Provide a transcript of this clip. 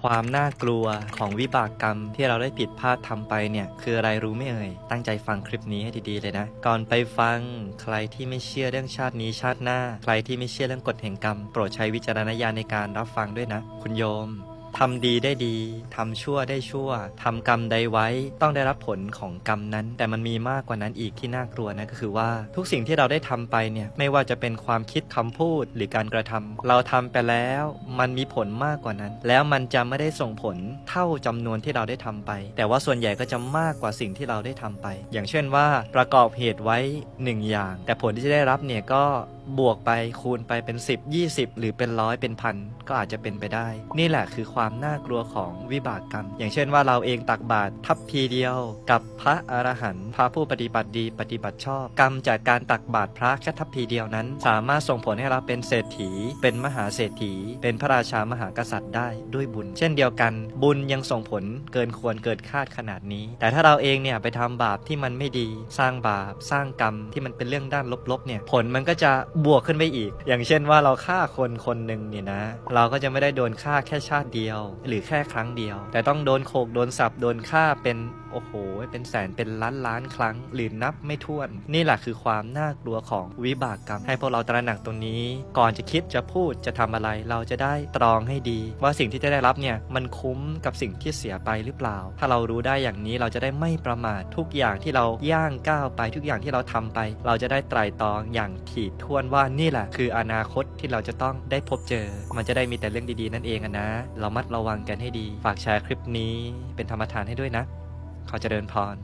ความน่ากลัวของวิบากกรรมที่เราได้ผิดพลาดทำไปเนี่ย คืออะไรรู้ไม่เอ่ย ตั้งใจฟังคลิปนี้ให้ดีๆเลยนะ ก่อนไปฟังใครที่ไม่เชื่อเรื่องชาตินี้ชาติหน้า ใครที่ไม่เชื่อเรื่องกฎแห่งกรรม โปรดใช้วิจารณญาณในการรับฟังด้วยนะ คุณโยม ทำดีได้ดีทำชั่วได้ชั่วทำกรรมใดไว้ต้องได้รับผลของกรรมนั้น แต่มันมีมากกว่านั้นอีกที่น่ากลัวนะก็คือว่าทุกสิ่งที่เราได้ทำไปเนี่ยไม่ว่าจะเป็นความคิดคำพูดหรือการกระทำเราทำไปแล้ว มันมีผลมากกว่านั้น แล้วมันจะไม่ได้ส่งผลเท่าจำนวนที่เราได้ทำไป แต่ว่าส่วนใหญ่ก็จะมากกว่าสิ่งที่เราได้ทำไป อย่างเช่นว่าประกอบเหตุไว้หนึ่งอย่าง แต่ผลที่จะได้รับเนี่ยก็บวกไปคูณไปเป็น 10 20 หรือเป็นร้อยเป็นพันก็อาจจะเป็นไปได้ นี่แหละคือความน่ากลัวของวิบากกรรม อย่างเช่นว่าเราเองตักบาตรทัพพีเดียว กับพระอรหันต์พระผู้ปฏิบัติดีปฏิบัติชอบ กรรมจากการตักบาตรพระแค่ทัพพีเดียวนั้น สามารถส่งผลให้เราเป็นเศรษฐี เป็นมหาเศรษฐี เป็นพระราชามหากษัตริย์ได้ด้วยบุญ เช่นเดียวกัน บุญยังส่งผลเกินควรเกินคาดขนาดนี้ แต่ถ้าเราเองเนี่ยไปทำบาปที่มันไม่ดี สร้างบาปสร้างกรรมที่มันเป็นเรื่องด้านลบๆเนี่ยผลมันก็จะบวกขึ้นไปอีก อย่างเช่นว่าเราฆ่าคนคนหนึ่งเนี่ยนะ เราก็จะไม่ได้โดนฆ่าแค่ชาติเดียว หรือแค่ครั้งเดียว แต่ต้องโดนโขกโดนสับโดนฆ่าเป็นโอ้โห เป็นแสนเป็นล้านล้านครั้ง หรือนับไม่ถ้วน นี่แหละคือความน่ากลัวของวิบากกรรม ให้พวกเราตระหนักตรงนี้ ก่อนจะคิดจะพูดจะทำอะไร เราจะได้ตรองให้ดี ว่าสิ่งที่จะได้รับเนี่ยมันคุ้มกับสิ่งที่เสียไปหรือเปล่า ถ้าเรารู้ได้อย่างนี้เราจะได้ไม่ประมาททุกอย่างที่เราย่างก้าวไปทุกอย่างที่เราทำไป เราจะได้ไตร่ตรองอย่างถี่ถ้วนว่านี่แหละคืออนาคตที่เราจะต้องได้พบเจอ มันจะได้มีแต่เรื่องดีๆนั่นเองนะ เรามัดระวังกันให้ดี ฝากแชร์คลิปนี้เป็นธรรมทานให้ด้วยนะ ขอเจริญพร